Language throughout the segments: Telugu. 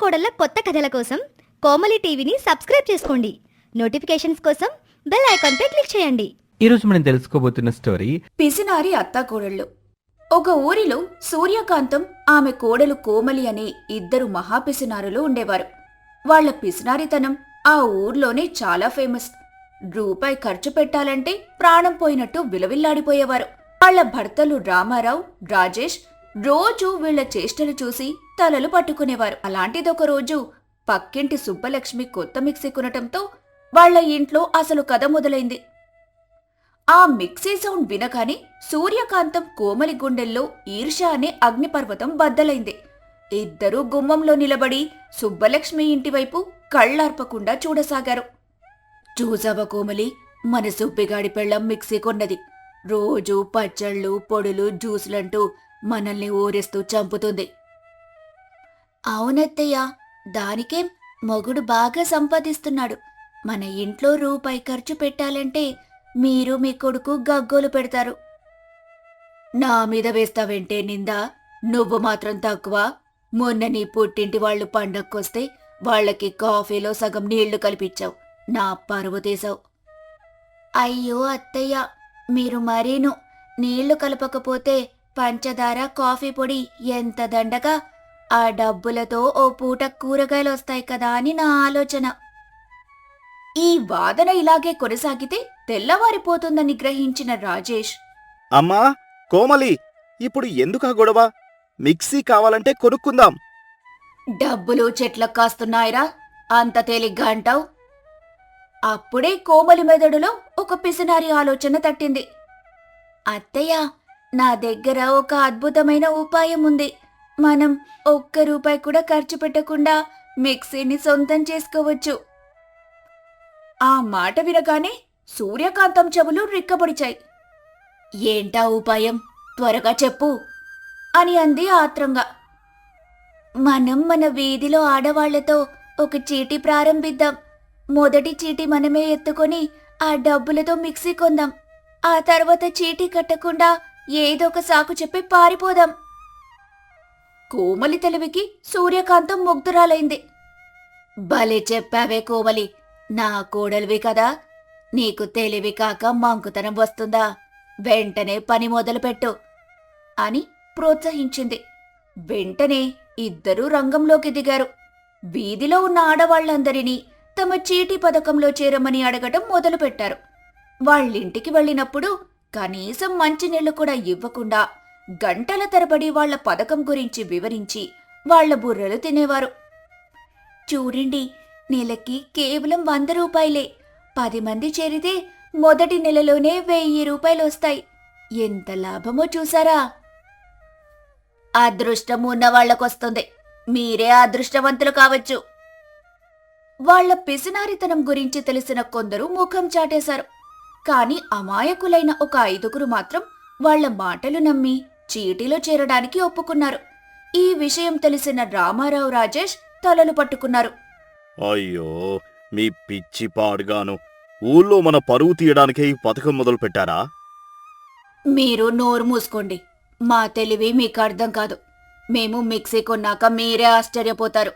కోడళ్ళ కొత్త కథల కోసం కోమలి టీవీని సబ్స్క్రైబ్ చేసుకోండి. నోటిఫికేషన్స్ కోసం బెల్ ఐకాన్పై క్లిక్ చేయండి. ఈరోజు మనం తెలుసుకోబోతున్న స్టోరీ పిసినారి అత్తాకోడళ్ళు ఒక ఊరిలో సూర్యకాంతం ఆమె కోడలు కోమలి అనే ఇద్దరు మహాపిసినారులు ఉండేవారు. వాళ్ళ పిసినారితనం ఆ ఊర్లోనే చాలా ఫేమస్. రూపాయి ఖర్చు పెట్టాలంటే ప్రాణం పోయినట్టు విలవిల్లాడిపోయేవారు. వాళ్ళ భర్తలు రామారావు రాజేష్ రోజూ వీళ్ళ చేష్టలు చూసి తలలు పట్టుకునేవారు. అలాంటిదొక రోజు పక్కింటి సుబ్బలక్ష్మి కొత్త మిక్సీ కొనటంతో వాళ్ళ ఇంట్లో అసలు కథ మొదలైంది. ఆ మిక్సీ సౌండ్ వినగానే సూర్యకాంతం కోమలి గుండెల్లో ఈర్ష అనే అగ్నిపర్వతం బద్దలైంది. ఇద్దరూ గుమ్మంలో నిలబడి సుబ్బలక్ష్మి ఇంటివైపు కళ్ళార్పకుండా చూడసాగారు. చూసావా కోమలి? మన సుబ్బిగాడి పెళ్ళం మిక్సీ కొన్నది. రోజూ పచ్చళ్ళు పొడులు జ్యూసులంటూ మనల్ని ఊరేస్తూ చంపుతుంది. అవునత్తయ్య దానికేం మొగుడు బాగా సంపాదిస్తున్నాడు. మన ఇంట్లో రూపాయి ఖర్చు పెట్టాలంటే మీరు మీ కొడుకు గగ్గోలు పెడతారు. నా మీద వేస్తావంటే నిందా? నువ్వు మాత్రం తక్కువ. మొన్న నీ పుట్టింటి వాళ్ళు పండక్కొస్తే వాళ్ళకి కాఫీలో సగం నీళ్ళు కలిపిచ్చావు. నా పరువు తీసావు. అయ్యో అత్తయ్య మీరు మరీను. నీళ్ళు కలపకపోతే పంచదార కాఫీ పొడి ఎంత దండగా ఆ డబ్బులతో ఓ పూట కూరగాయలు వస్తాయి కదా అని నా ఆలోచన. ఈ వాదన ఇలాగే కొనసాగితే తెల్లవారిపోతుందని గ్రహించిన రాజేష్. అమ్మా కోమలి ఇప్పుడు ఎందుకా గొడవ? మిక్సీ కావాలంటే కొనుక్కుందాం. డబ్బులు చెట్లకు కాస్తున్నాయిరా అంత తేలిగ్గా అంటావు? అప్పుడే కోమలి మెదడులో ఒక పిసినారి ఆలోచన తట్టింది. అత్తయ్య నా దగ్గర ఒక అద్భుతమైన ఉపాయం ఉంది. మనం ఒక్క రూపాయి కూడా ఖర్చు పెట్టకుండా మిక్సీని సొంతం చేసుకోవచ్చు. ఆ మాట వినగానే సూర్యకాంతం చెవులు రిక్కబడిచాయి. ఏంటా ఉపాయం? త్వరగా చెప్పు అని అంది ఆత్రంగా. మనం మన వీధిలో ఆడవాళ్ళతో ఒక చీటీ ప్రారంభిద్దాం. మొదటి చీటీ మనమే ఎత్తుకొని ఆ డబ్బులతో మిక్సీ కొందాం. ఆ తర్వాత చీటీ కట్టకుండా ఏదో ఒక సాకు చెప్పి పారిపోదాం. కోమలి తెలివికి సూర్యకాంతం ముగ్ధురాలైంది. భలే చెప్పావే కోమలి నా కోడలివి కదా. నీకు తెలివి కాక మంకుతనం వస్తుందా? వెంటనే పని మొదలుపెట్టు అని ప్రోత్సహించింది. వెంటనే ఇద్దరూ రంగంలోకి దిగారు. వీధిలో ఉన్న ఆడవాళ్ళందరినీ తమ చీటీ పథకంలో చేరమని అడగటం మొదలుపెట్టారు. వాళ్ళింటికి వెళ్ళినప్పుడు కనీసం మంచినీళ్ళు కూడా ఇవ్వకుండా గంటల తరబడి వాళ్ళ పథకం గురించి వివరించి వాళ్ళ బుర్రలు తినేవారు. చూడండి నెలకి కేవలం వంద రూపాయలే. పది మంది చేరితే మొదటి నెలలోనే వెయ్యి రూపాయలు వస్తాయి. ఎంత లాభమో చూసారా? అదృష్టం ఉన్నవాళ్ళకొస్తుంది మీరే అదృష్టవంతులు కావచ్చు. వాళ్ళ పిసినారితనం గురించి తెలిసిన కొందరు ముఖం చాటేశారు. కాని అమాయకులైన ఒక ఐదుగురు మాత్రం వాళ్ళ మాటలు నమ్మి చీటీలో చేరడానికి ఒప్పుకున్నారు. ఈ విషయం తెలిసిన రామారావు రాజేష్ తలలు పట్టుకున్నారు. అయ్యో మీ పిచ్చి పాడుగాను. ఊళ్ళో మన పరువు తీయడానికే ఈ పథకం మొదలు పెట్టారా? మీరు నోరు మూసుకోండి. మా తెలివి మీకు అర్థం కాదు. మేము మిక్సీ కొన్నాక మీరే ఆశ్చర్యపోతారు.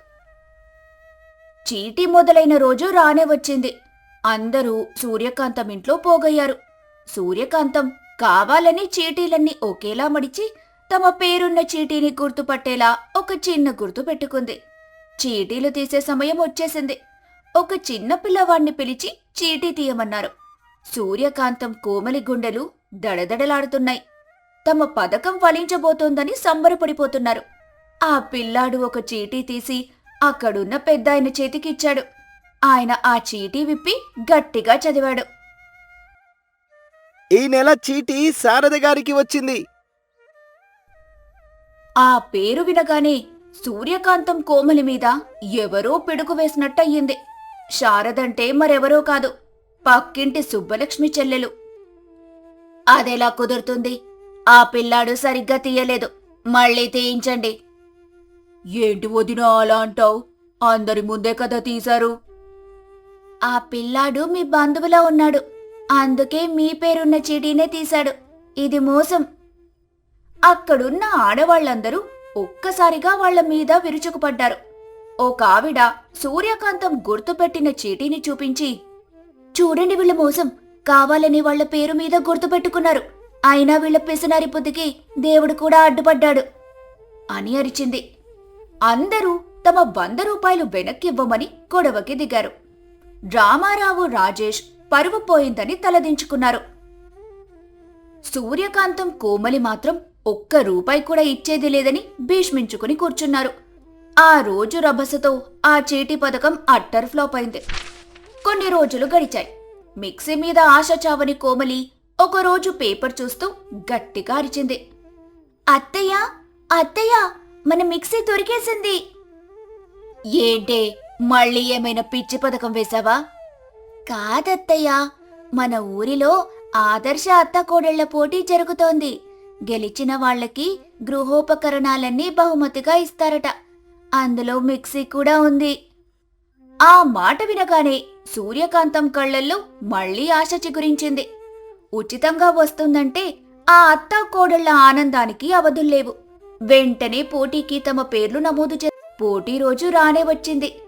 చీటీ మొదలైన రోజు రానే వచ్చింది. అందరూ సూర్యకాంతం ఇంట్లో పోగయ్యారు. సూర్యకాంతం కావాలని చీటీలన్నీ ఒకేలా మడిచి తమ పేరున్న చీటీని గుర్తుపట్టేలా ఒక చిన్న గుర్తు పెట్టుకుంది. చీటీలు తీసే సమయం వచ్చేసింది. ఒక చిన్న పిల్లవాణ్ణి పిలిచి చీటీ తీయమన్నారు. సూర్యకాంతం కోమలి గుండెలు దడదడలాడుతున్నాయి. తమ పథకం ఫలించబోతోందని సంబరపడిపోతున్నారు. ఆ పిల్లాడు ఒక చీటీ తీసి అక్కడున్న పెద్దాయన చేతికిచ్చాడు. ఆయన ఆ చీటీ విప్పి గట్టిగా చదివాడు. ఈ నెల చీటీ శారద గారికి వచ్చింది. ఆ పేరు వినగానే సూర్యకాంతం కోమలి మీద ఎవరో పిడుగు వేసినట్టయింది. శారదంటే మరెవరో కాదు పక్కింటి సుబ్బలక్ష్మి చెల్లెలు. అదెలా కుదురుతుంది? ఆ పిల్లాడు సరిగ్గా తీయలేదు. మళ్ళీ తీయించండి. ఏంటి వదిన అలా అంటావు? అందరి ముందే కదా తీశారు. ఆ పిల్లాడు మీ బంధువులా ఉన్నాడు. అందుకే మీ పేరున్న చీటీనే తీశాడు. ఇది మోసం. అక్కడున్న ఆడవాళ్ళందరూ ఒక్కసారిగా వాళ్ళ మీద విరుచుకుపడ్డారు. ఒక ఆవిడ సూర్యకాంతం గుర్తుపెట్టిన చీటీని చూపించి చూడండి వీళ్ళ మోసం. కావాలని వాళ్ళ పేరు మీద గుర్తుపెట్టుకున్నారు. అయినా వీళ్ళ పిసినారి బుద్ధికి దేవుడు కూడా అడ్డుపడ్డాడు. అని అరిచింది. అందరూ తమ వంద రూపాయలు వెనక్కివ్వమని గొడవకి దిగారు. రామారావు రాజేష్ పరువు పోయిందని తలదించుకున్నారు. సూర్యకాంతం కోమలి మాత్రం ఒక్క రూపాయి కూడా ఇచ్చేది లేదని భీష్మించుకుని కూర్చున్నారు. ఆ రోజు రభసతో ఆ చీటీ పథకం అట్టర్ ఫ్లాప్ అయింది. కొన్ని రోజులు గడిచాయి. మిక్సీ మీద ఆశ చావని కోమలి ఒకరోజు పేపర్ చూస్తూ గట్టిగా అరిచింది. అత్తయ్య అత్తయ్య మన మిక్సీ దొరికేసింది. ఏంటే మళ్ళీ ఏమైనా పిచ్చి పథకం వేశావా? కాదత్తయ్య మన ఊరిలో ఆదర్శ అత్త కోడళ్ళ పోటీ జరుగుతోంది. గెలిచిన వాళ్ళకి గృహోపకరణాలన్నీ బహుమతిగా ఇస్తారట. అందులో మిక్సీ కూడా ఉంది. ఆ మాట వినగానే సూర్యకాంతం కళ్ళల్లో మళ్ళీ ఆశ చిగురించింది. ఉచితంగా వస్తుందంటే ఆ అత్త కోడళ్ళ ఆనందానికి అవధుల్లేవు. వెంటనే పోటీకి తమ పేర్లు నమోదు చే పోటీ రోజు రానే వచ్చింది.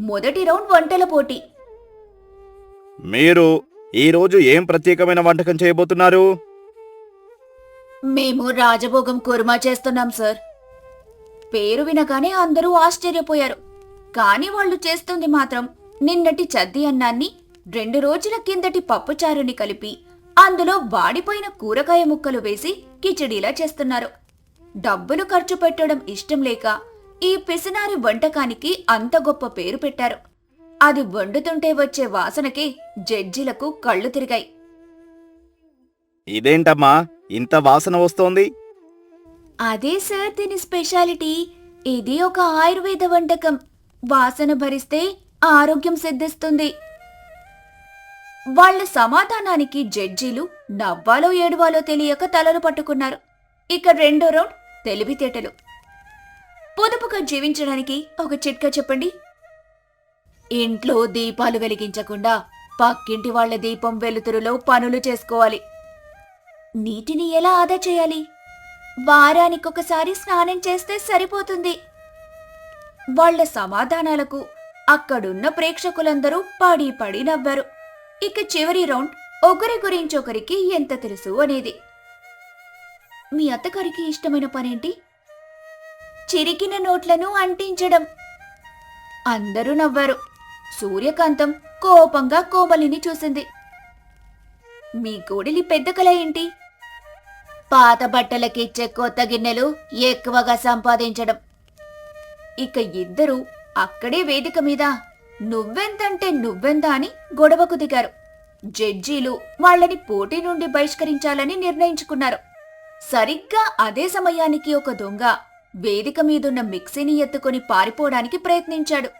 మొదటి రౌండ్ వంటల పోటీ. మీరు ఈరోజు ఏం ప్రత్యేకమైన వంటకం చేయబోతున్నారు? మేము రాజభోగం కుర్మా చేస్తున్నాం సార్. పేరు వినగానే అందరూ ఆశ్చర్యపోయారు. కాని వాళ్ళు చేస్తుంది మాత్రం నిన్నటి చద్ది అన్నాన్ని రెండు రోజుల కిందటి పప్పుచారుని కలిపి అందులో వాడిపోయిన కూరగాయ ముక్కలు వేసి కిచడీలా చేస్తున్నారు. డబ్బులు ఖర్చు పెట్టడం ఇష్టం లేక ఈ పిసినారి వంటకానికి అంత గొప్ప పేరు పెట్టారు. అది వండుతుంటే వచ్చే వాసనకి జడ్జిలకు కళ్ళు తిరిగాయి. ఇదేంటమ్మా? ఇంత వాసన వస్తోంది? అదే సార్ దీని స్పెషాలిటీ. ఇది ఒక ఆయుర్వేద వంటకం. వాసన భరిస్తే ఆరోగ్యం సిద్ధిస్తుంది. వాళ్ళ సమాధానానికి జడ్జీలు నవ్వాలో ఏడవాలో తెలియక తలలు పట్టుకున్నారు. ఇక రెండో రౌండ్ తెలివితేటలు. పొదుపుగా జీవించడానికి ఒక చిట్కా చెప్పండి. ఇంట్లో దీపాలు వెలిగించకుండా పక్కింటి వాళ్ళ దీపం వెలుతురులో పనులు చేసుకోవాలి. నీటిని ఎలా ఆదా చేయాలి? వారానికొకసారి స్నానం చేస్తే సరిపోతుంది. వాళ్ళ సమాధానాలకు అక్కడున్న ప్రేక్షకులందరూ పడి పడి నవ్వారు. ఇక చివరి రౌండ్ ఒకరి గురించి ఒకరికి ఎంత తెలుసు అనేది. మీ అత్తగారికి ఇష్టమైన పనేంటి? చిరికిన నోట్లను అంటించడం. అందరూ నవ్వారు. సూర్యకాంతం కోపంగా కోమలిని చూసింది. మీ గోడిలి పెద్ద కల ఏంటి? పాత బట్టలకిచ్చే కొత్త గిన్నెలు ఎక్కువగా సంపాదించడం. ఇక ఇద్దరు అక్కడే వేదిక మీద నువ్వెంతంటే నువ్వెంత అని గొడవకు దిగారు. జడ్జీలు వాళ్ళని పోటీ నుండి బహిష్కరించాలని నిర్ణయించుకున్నారు. సరిగ్గా అదే సమయానికి ఒక దొంగ వేదిక మీదున్న మిక్సీని ఎత్తుకొని పారిపోవడానికి ప్రయత్నించాడు.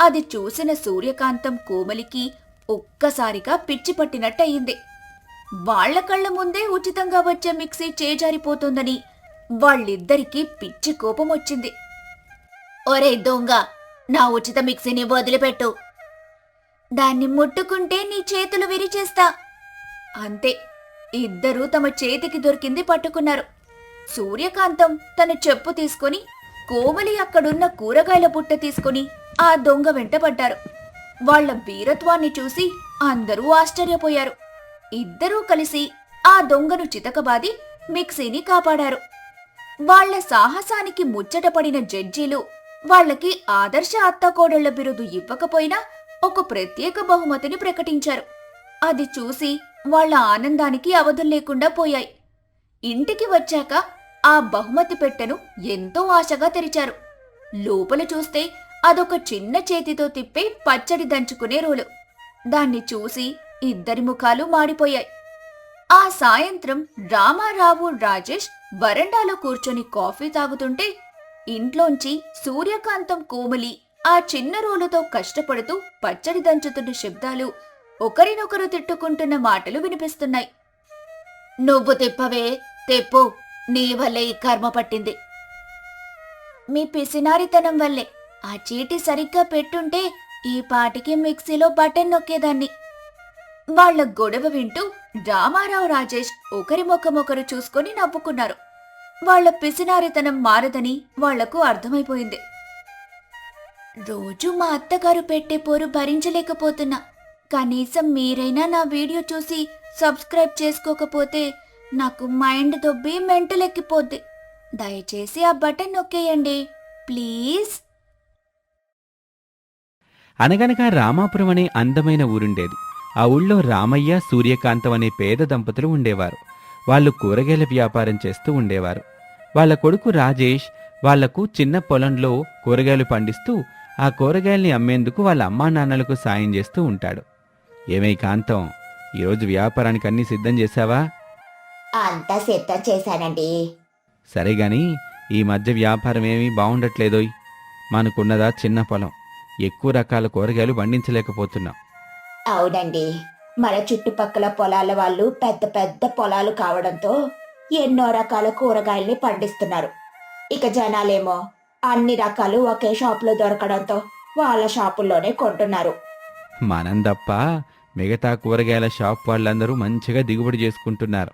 అది చూసిన సూర్యకాంతం కోమలికి ఒక్కసారిగా పిచ్చి పట్టినట్టయింది. వాళ్ళ కళ్ళ ముందే ఉచితంగా వచ్చే మిక్సీ చేజారిపోతుందని వాళ్ళిద్దరికీ పిచ్చి కోపం వచ్చింది ఒరే దొంగ నా ఉచిత మిక్సీని వదిలిపెట్టు. దాన్ని ముట్టుకుంటే నీ చేతులు విరిచేస్తా. అంతే ఇద్దరూ తమ చేతికి దొరికింది పట్టుకున్నారు. సూర్యకాంతం తన చెప్పు తీసుకొని కోమలి అక్కడున్న కూరగాయల బుట్ట తీసుకుని ఆ దొంగ వెంటబడ్డారు. వాళ్ళ వీరత్వాన్ని చూసి అందరూ ఆశ్చర్యపోయారు. ఇద్దరూ కలిసి ఆ దొంగను చితకబాది మిక్సీని కాపాడారు. వాళ్ళ సాహసానికి ముచ్చటపడిన జడ్జీలు వాళ్ళకి ఆదర్శ అత్తకోడళ్ళ బిరుదు ఇవ్వకపోయినా ఒక ప్రత్యేక బహుమతిని ప్రకటించారు. అది చూసి వాళ్ళ ఆనందానికి అవధులు లేకుండా పోయాయి. ఇంటికి వచ్చాక ఆ బహుమతి పెట్టెను ఎంతో ఆశగా తెరిచారు. లోపల చూస్తే అదొక చిన్న చేతితో తిప్పే పచ్చడి దంచుకునే రోలు. దాన్ని చూసి ఇద్దరి ముఖాలు మాడిపోయాయి. ఆ సాయంత్రం రామారావు రాజేష్ వరండాలో కూర్చొని కాఫీ తాగుతుంటే ఇంట్లోంచి సూర్యకాంతం కోమలి ఆ చిన్న రోలుతో కష్టపడుతూ పచ్చడి దంచుతున్న శబ్దాలు ఒకరినొకరు తిట్టుకుంటున్న మాటలు వినిపిస్తున్నాయి. నువ్వు తిప్పవే తెప్పు. నీ వల్లే ఈ కర్మ పట్టింది. మీ పిసినారితనం వల్లే ఆ చీటి సరిగ్గా పెట్టుంటే ఈ పాటికి మిక్సీలో బటన్ నొక్కేదాన్ని. వాళ్ళ గొడవ వింటూ రామారావు రాజేష్ ఒకరి ముఖమొకరు చూసుకొని నవ్వుకున్నారు. వాళ్ళ పిసినారితనం మారదని వాళ్ళకు అర్థమైపోయింది. రోజు మా అత్తగారు పెట్టే పోరు భరించలేకపోతున్నా. కనీసం మీరైనా నా వీడియో చూసి సబ్స్క్రైబ్ చేసుకోకపోతే నాకు మైండ్ దొబ్బి మెంటలెక్కిపోద్ది. దయచేసి ఆ బటన్ నొక్కేయండి. ప్లీజ్. అనగనగా రామాపురం అనే అందమైన ఊరుండేది. ఆ ఊళ్ళో రామయ్య సూర్యకాంతం అనే పేద దంపతులు ఉండేవారు. వాళ్ళు కూరగాయల వ్యాపారం చేస్తూ ఉండేవారు. వాళ్ళ కొడుకు రాజేష్ వాళ్ళకు చిన్న పొలంలో కూరగాయలు పండిస్తూ ఆ కూరగాయల్ని అమ్మేందుకు వాళ్ళ అమ్మా నాన్నలకు సాయం చేస్తూ ఉంటాడు. ఏమై కాంతం ఈరోజు వ్యాపారానికి అన్నీ సిద్ధం చేశావా? అంతా సిద్ధం చేశానండి. సరే గాని ఈ మధ్య వ్యాపారం ఏమీ బాగుండట్లేదోయ్ మనకున్నదా చిన్న పొలం. ఎక్కువ రకాల కూరగాయలు పండించలేకపోతున్నాం. అవునండి. మన చుట్టుపక్కల పొలాల వాళ్ళు పెద్ద పెద్ద పొలాలు కావడంతో ఎన్నో రకాల కూరగాయల్ని పండిస్తున్నారు. ఇక జనాలేమో అన్ని రకాలు ఒకే షాపులో దొరకడంతో వాళ్ళ షాపుల్లోనే కొంటున్నారు. మనం తప్ప మిగతా కూరగాయల షాప్ వాళ్ళందరూ మంచిగా దిగుబడి చేసుకుంటున్నారు.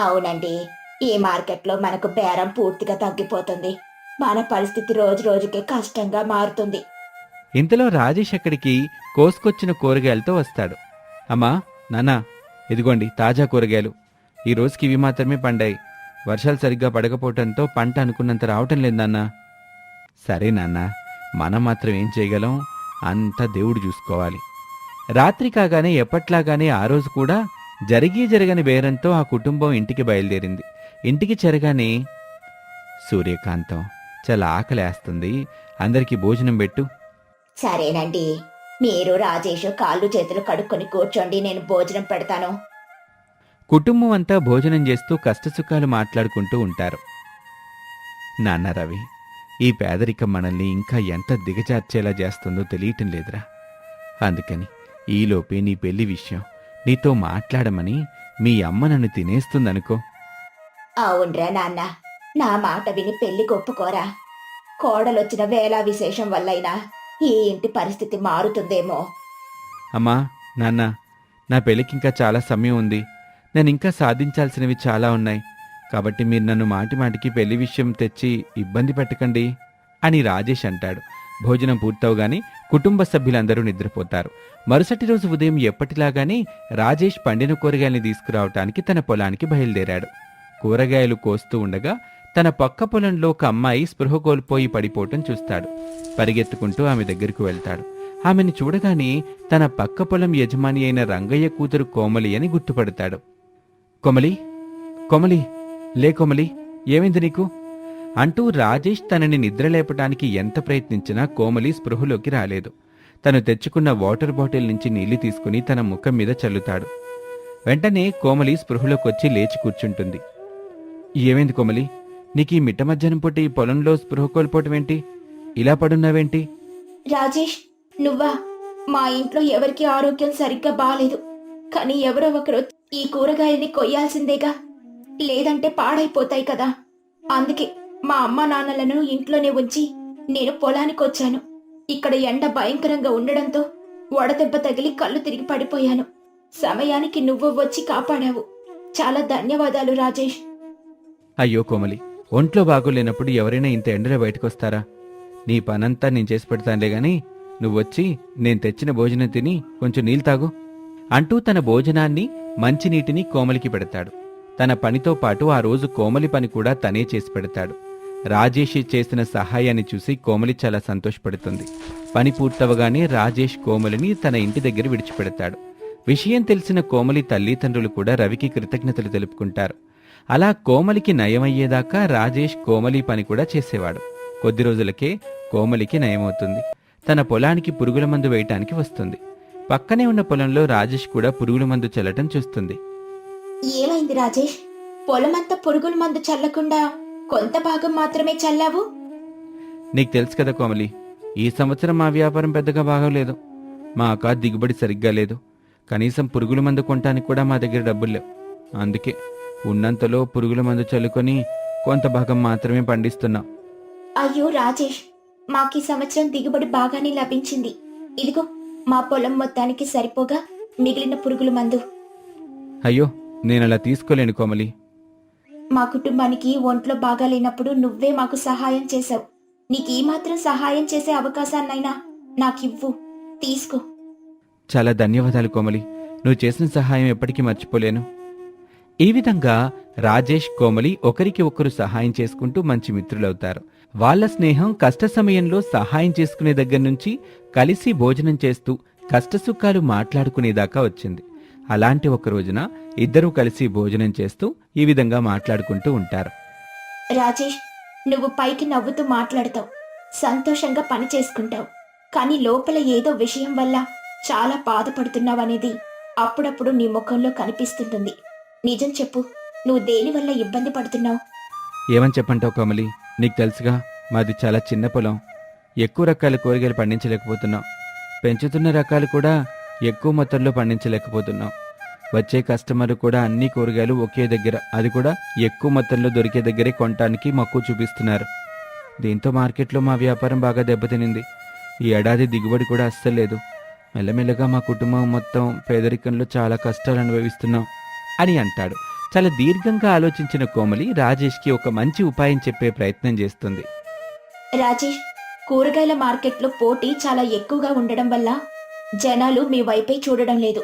అవునండి. ఈ మార్కెట్లో మనకు బేరం పూర్తిగా తగ్గిపోతుంది. మన పరిస్థితి రోజు రోజుకి కష్టంగా మారుతుంది. ఇంతలో రాజేష్ అక్కడికి కోసుకొచ్చిన కూరగాయలతో వస్తాడు. అమ్మా నాన్నా ఇదిగోండి తాజా కూరగాయలు. ఈ రోజుకి ఇవి మాత్రమే పండాయి. వర్షాలు సరిగ్గా పడకపోవటంతో పంట అనుకున్నంత రావటం లేదు సరే నాన్న మనం మాత్రం ఏం చేయగలం? అంతా దేవుడు చూసుకోవాలి. రాత్రి కాగానే ఎప్పట్లాగానే ఆ రోజు కూడా జరిగి జరగని బేరంతో ఆ కుటుంబం ఇంటికి బయలుదేరింది. ఇంటికి చెరగానే సూర్యకాంతం చాలా ఆకలేస్తుంది. అందరికీ భోజనం పెట్టు. సరేనండి. మీరు రాజేష్ కాళ్ళు చేతులు కడుక్కొని కూర్చోండి నేను భోజనం పెడతాను. కుటుంబం అంతా భోజనం చేస్తూ కష్టసుఖాలు మాట్లాడుకుంటూ ఉంటారు. నాన్న రవి ఈ పేదరికం మనల్ని ఇంకా ఎంత దిగజార్చేలా చేస్తుందో తెలియటం లేదురా. అందుకని ఈలోపే నీ పెళ్ళి విషయం నీతో మాట్లాడమని మీ అమ్మ నన్ను తినేస్తుందనుకో. అవునరా నాన్న నా మాట విని పెళ్ళి ఒప్పుకోరా. కోడలొచ్చిన వేళ విశేషం వల్లైనా ఈ ఇంటి పరిస్థితి మారుతుందేమో? అమ్మా నాన్న నా పెళ్ళికి ఇంకా చాలా సమయం ఉంది. నేను ఇంకా సాధించాల్సినవి చాలా ఉన్నాయి. కాబట్టి మీరు నన్ను మాటి మాటికి పెళ్ళి విషయం తెచ్చి ఇబ్బంది పెట్టకండి అని రాజేష్ అంటాడు. భోజనం పూర్తవగానే కుటుంబ సభ్యులందరూ నిద్రపోతారు. మరుసటి రోజు ఉదయం ఎప్పటిలాగానే రాజేష్ పండిన కూరగాయల్ని తీసుకురావటానికి తన పొలానికి బయలుదేరాడు. కూరగాయలు కోస్తూ ఉండగా తన పక్క పొలంలో ఒక అమ్మాయి స్పృహ కోల్పోయి పడిపోవటం చూస్తాడు. పరిగెత్తుకుంటూ ఆమె దగ్గరకు వెళ్తాడు. ఆమెను చూడగానే తన పక్క పొలం యజమాని అయిన రంగయ్య కూతురు కోమలి అని గుర్తుపడతాడు. కొమలి? కొమలి? లే కొమలి ఏమైంది నీకు? అంటూ రాజేష్ తనని నిద్రలేపటానికి ఎంత ప్రయత్నించినా కోమలి స్పృహలోకి రాలేదు. తను తెచ్చుకున్న వాటర్ బాటిల్ నుంచి నీళ్ళు తీసుకుని తన ముఖం మీద చల్లుతాడు. వెంటనే కోమలి స్పృహలోకొచ్చి లేచి కూర్చుంటుంది. ఏమైంది కోమలి? నీకు ఈ మిట్ట మధ్యాహ్నం పూట ఈ పొలంలో స్పృహ కోల్పోవటం ఏంటి? ఇలా పడున్నావేంటి? రాజేష్ నువ్వా? మా ఇంట్లో ఎవరికి ఆరోగ్యం సరిగ్గా బాలేదు. కానీ ఎవరో ఒకరు ఈ కూరగాయల్ని కొయ్యాల్సిందేగా. లేదంటే పాడైపోతాయి కదా. అందుకే మా అమ్మ నాన్నలను ఇంట్లోనే ఉంచి నేను పొలానికి వచ్చాను. ఇక్కడ ఎండ భయంకరంగా ఉండడంతో వడదెబ్బ తగిలి కళ్ళు తిరిగి పడిపోయాను. సమయానికి నువ్వు వచ్చి కాపాడావు. చాలా ధన్యవాదాలు రాజేష్. అయ్యో కోమలి ఒంట్లో బాగోలేనప్పుడు ఎవరైనా ఇంత ఎండలో బయటకొస్తారా? నీ పనంతా నేను చేసి పెడతానులే గాని నువ్వొచ్చి నేను తెచ్చిన భోజనం తిని కొంచెం నీళ్ళు తాగు అంటూ తన భోజనాన్ని మంచినీటిని కోమలికి పెడతాడు. తన పనితో పాటు ఆ రోజు కోమలి పని కూడా తనే చేసి పెడతాడు. రాజేష్ చేసిన సహాయాన్ని చూసి కోమలి చాలా సంతోషపడుతుంది. పని పూర్తవగానే రాజేష్ కోమలిని తన ఇంటి దగ్గర విడిచిపెడతాడు. విషయం తెలిసిన కోమలి తల్లిదండ్రులు కూడా రవికి కృతజ్ఞతలు తెలుపుకుంటారు. అలా కోమలికి నయమయ్యేదాకా రాజేష్ కోమలి పని కూడా చేసేవాడు. కొద్ది రోజులకే కోమలికి నయమవుతుంది. తన పొలానికి పురుగుల మందు వేయటానికి వస్తుంది. పక్కనే ఉన్న పొలంలో రాజేష్ కూడా పురుగుల మందు చల్లటం చూస్తుంది. ఏమైంది రాజేష్? పొలమంతా పురుగుల మందు చల్లకుండా కొంత భాగం మాత్రమే చల్లావు? నీకు తెలుసు కదా కోమలి ఈ సంవత్సరం మా వ్యాపారం పెద్దగా బాగోలేదు. మా అక్క దిగుబడి సరిగ్గా లేదు. కనీసం పురుగుల మందు కొనటానికి కూడా మా దగ్గర డబ్బులు లేవు. అందుకే ఉన్నంతలో పురుగుల మందు చల్లుకొని కొంత భాగం మాత్రమే పండిస్తున్నాం. అయ్యో రాజేష్ మాకీ సంవత్సరం దిగుబడి బాగానే లభించింది. ఇదిగో మా పొలం మొత్తానికి సరిపోగా మిగిలిన పురుగుల మందు. అయ్యో నేను అలా తీసుకోలేను కోమలి. మా కుటుంబానికి ఒంట్లో బాగాలేనప్పుడు నువ్వే మాకు సహాయం చేశావు. నీకు ఈ మాత్రం సహాయం చేసే అవకాశాన్నైనా నాకివ్వు. తీసుకో. చాలా ధన్యవాదాలు కోమలి. నువ్వు చేసిన సహాయం ఎప్పటికీ మర్చిపోలేను. ఈ విధంగా రాజేష్ కోమలి ఒకరికి ఒకరు సహాయం చేసుకుంటూ మంచి మిత్రులవుతారు. వాళ్ళ స్నేహం కష్ట సమయంలో సహాయం చేసుకునే దగ్గర నుంచి కలిసి భోజనం చేస్తూ కష్టసుఖాలు మాట్లాడుకునేదాకా వచ్చింది. అలాంటి ఒక రోజున ఇద్దరూ కలిసి భోజనం చేస్తూ ఈ విధంగా మాట్లాడుకుంటూ ఉంటారు. రాజేష్ నువ్వు పైకి నవ్వుతూ మాట్లాడతావు. సంతోషంగా పని చేసుకుంటావు. కానీ లోపల ఏదో విషయం వల్ల చాలా బాధపడుతున్నావనేది అప్పుడప్పుడు నీ ముఖంలో కనిపిస్తుంటుంది. నిజం చెప్పు. నువ్వు దేనివల్ల ఇబ్బంది పడుతున్నావు? ఏమని చెప్పంటావు కమలి? నీకు తెలుసుగా మాది చాలా చిన్న పొలం. ఎక్కువ రకాల కూరగాయలు పండించలేకపోతున్నాం. పెంచుతున్న రకాలు కూడా ఎక్కువ మొత్తంలో పండించలేకపోతున్నాం. వచ్చే కస్టమర్ కూడా అన్ని కూరగాయలు ఒకే దగ్గర అది కూడా ఎక్కువ మొత్తంలో దొరికే దగ్గరే కొనటానికి మక్కువ చూపిస్తున్నారు. దీంతో మార్కెట్లో మా వ్యాపారం బాగా దెబ్బతినింది. ఈ ఏడాది దిగుబడి కూడా అస్సలు లేదు. మెల్లమెల్లగా మా కుటుంబం మొత్తం పేదరికంలో చాలా కష్టాలు అనుభవిస్తున్నాం. అని అంటాడు. చాలా దీర్ఘంగా ఆలోచించిన కోమలి రాజేష్కి ఒక మంచి ఉపాయం చెప్పే ప్రయత్నం చేస్తుంది. రాజేష్ కూరగాయల మార్కెట్లో పోటీ చాలా ఎక్కువగా ఉండడం వల్ల జనాలు మీ వైపే చూడడం లేదు.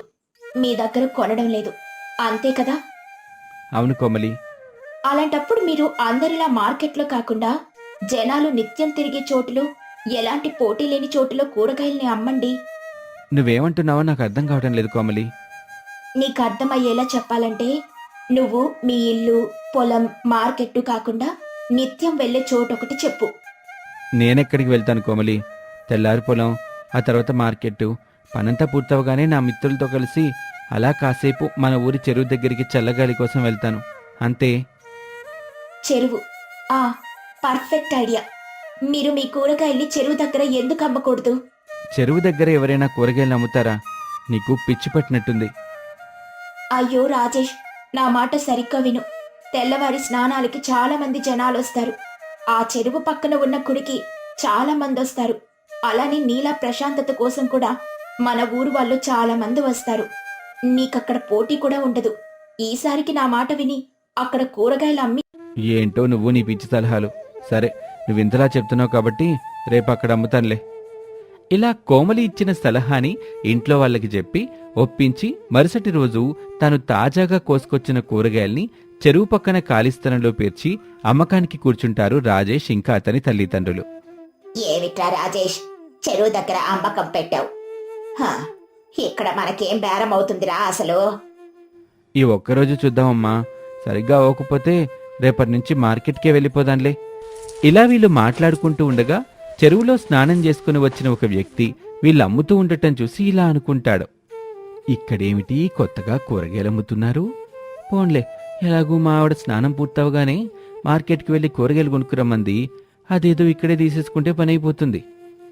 మీ దగ్గర కొనడం లేదు. అంతే కదా? అవును కోమలి. అలాంటప్పుడు మీరు అందరిలా మార్కెట్లో కాకుండా జనాలు నిత్యం తిరిగే చోటులో ఎలాంటి పోటీ లేని చోటులో కూరగాయల్ని అమ్మండి. నువ్వేమంటున్నావో నాకు అర్థం కావడం లేదు కోమలి. నీకు అర్థమయ్యేలా చెప్పాలంటే నువ్వు మీ ఇల్లు పొలం మార్కెట్టు కాకుండా నిత్యం వెళ్ళే చోటు ఒకటి చెప్పు. నేనెక్కడికి వెళ్తాను కోమలి? తెల్లారి పొలం ఆ తర్వాత మార్కెట్ పనంతా పూర్తవగానే నా మిత్రులతో కలిసి అలా కాసేపు మన ఊరి చెరువు దగ్గరికి చల్లగాలి కోసం వెళ్తాను. అంతే. చెరువు. ఆ పర్ఫెక్ట్ ఐడియా. మీరు మీ కూరగాయల్ని చెరువు దగ్గర ఎందుకు అమ్మకూడదు? చెరువు దగ్గర ఎవరైనా కూరగాయలు అమ్ముతారా? నీకు పిచ్చి పట్టినట్టుంది. అయ్యో రాజేష్ నా మాట సరిగ్గా విను. తెల్లవారి స్నానాలకి చాలా మంది జనాలు వస్తారు ఆ చెరువు పక్కన ఉన్న కుడికి చాలా మంది వస్తారు అలానే నీలా ప్రశాంతత కోసం కూడా మన ఊరు వాళ్ళు చాలా మంది వస్తారు. నీకక్కడ పోటీ కూడా ఉండదు. ఈసారికి నా మాట విని అక్కడ కూరగాయలు అమ్మి ఏంటో నువ్వు నీ పిచ్చి సలహాలు. సరే నువ్వు ఇంతలా చెప్తున్నావు కాబట్టి రేపు అక్కడ అమ్ముతానులే. ఇలా కోమలి ఇచ్చిన సలహాని ఇంట్లో వాళ్ళకి చెప్పి ఒప్పించి మరుసటి రోజు తాను తాజాగా కోసుకొచ్చిన కూరగాయల్ని చెరువు పక్కన ఖాళీ స్థలంలో పేర్చి అమ్మకానికి కూర్చుంటారు రాజేష్ ఇంకా అతని తల్లిదండ్రులు. ఏమిట్రా రాజేష్? చెరువు దగ్గర అమ్మకం పెట్టావు. ఇక్కడ మనకేం బేరం అవుతుందిరా అసలు? ఈ ఒక్కరోజు చూద్దామమ్మా. సరిగ్గా అవ్వకపోతే రేపటి నుంచి మార్కెట్కే వెళ్ళిపోదాంలే. ఇలా వీళ్ళు మాట్లాడుకుంటూ ఉండగా చెరువులో స్నానం చేసుకుని వచ్చిన ఒక వ్యక్తి వీళ్ళు అమ్ముతూ ఉండటం చూసి ఇలా అనుకుంటాడు. ఇక్కడేమిటి? కొత్తగా కూరగాయలు అమ్ముతున్నారు. పోన్లే ఎలాగూ మా ఆవిడ స్నానం పూర్తవగానే మార్కెట్కి వెళ్ళి కూరగాయలు కొనుక్కురమ్మంది. అదేదో ఇక్కడే తీసేసుకుంటే పని అయిపోతుంది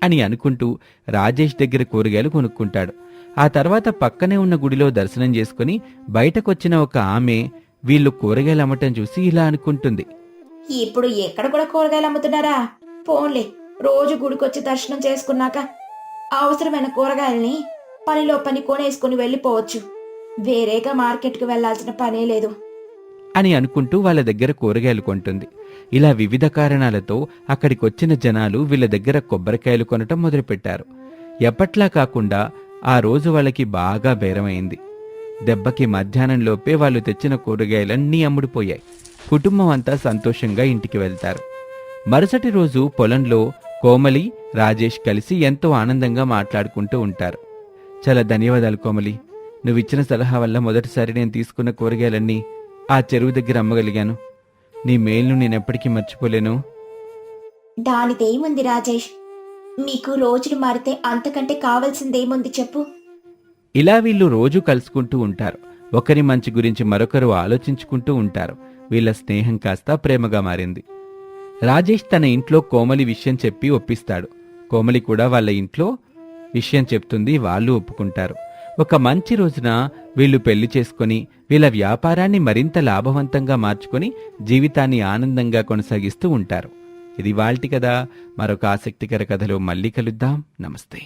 అని అనుకుంటూ రాజేష్ దగ్గర కూరగాయలు కొనుక్కుంటాడు. ఆ తర్వాత పక్కనే ఉన్న గుడిలో దర్శనం చేసుకుని బయటకొచ్చిన ఒక ఆమె వీళ్ళు కూరగాయలు అమ్మటం చూసి ఇలా అనుకుంటుంది. ఇప్పుడు ఎక్కడ కూడా కూరగాయలు అమ్ముతున్నారా? పోన్లే రోజు గుడికొచ్చి దర్శనం చేసుకున్నాక అవసరమైన కూరగాయల్ని పనిలో పని కొనేసుకుని వెళ్ళిపోవచ్చు. వేరేగా మార్కెట్కి వెళ్ళాల్సిన పనే లేదు. అని అనుకుంటూ వాళ్ళ దగ్గర కూరగాయలు కొంటుంది. ఇలా వివిధ కారణాలతో అక్కడికి వచ్చిన జనాలు వీళ్ళ దగ్గర కొబ్బరికాయలు కొనటం మొదలుపెట్టారు. ఎప్పట్లా కాకుండా ఆ రోజు వాళ్ళకి బాగా బేరమైంది. దెబ్బకి మధ్యాహ్నంలోపే వాళ్ళు తెచ్చిన కూరగాయలన్నీ అమ్ముడుపోయాయి. కుటుంబం అంతా సంతోషంగా ఇంటికి వెళ్తారు. మరుసటి రోజు పొలంలో కోమలి రాజేష్ కలిసి ఎంతో ఆనందంగా మాట్లాడుకుంటూ ఉంటారు. చాలా ధన్యవాదాలు కోమలి. నువ్విచ్చిన సలహా వల్ల మొదటిసారి నేను తీసుకున్న కూరగాయలన్నీ ఆ చెరువు దగ్గర అమ్మగలిగాను. నీ మేలును నేనెప్పటికీ మర్చిపోలేను. దానిదేముంది రాజేష్? మీకు రోజులు మారితే అంతకంటే కావాల్సిందేముంది చెప్పు. ఇలా వీళ్ళు రోజు కలుసుకుంటూ ఉంటారు. ఒకరి మంచి గురించి మరొకరు ఆలోచించుకుంటూ ఉంటారు. వీళ్ళ స్నేహం కాస్త ప్రేమగా మారింది. రాజేష్ తన ఇంట్లో కోమలి విషయం చెప్పి ఒప్పిస్తాడు. కోమలి కూడా వాళ్ళ ఇంట్లో విషయం చెప్తుంది వాళ్ళు ఒప్పుకుంటారు. ఒక మంచి రోజున వీళ్ళు పెళ్ళి చేసుకొని వీళ్ళ వ్యాపారాన్ని మరింత లాభవంతంగా మార్చుకొని జీవితాన్ని ఆనందంగా కొనసాగిస్తూ ఉంటారు. ఇది వాల్టి కదా మరొక ఆసక్తికర కథలో మళ్ళీ కలుద్దాం. నమస్తే.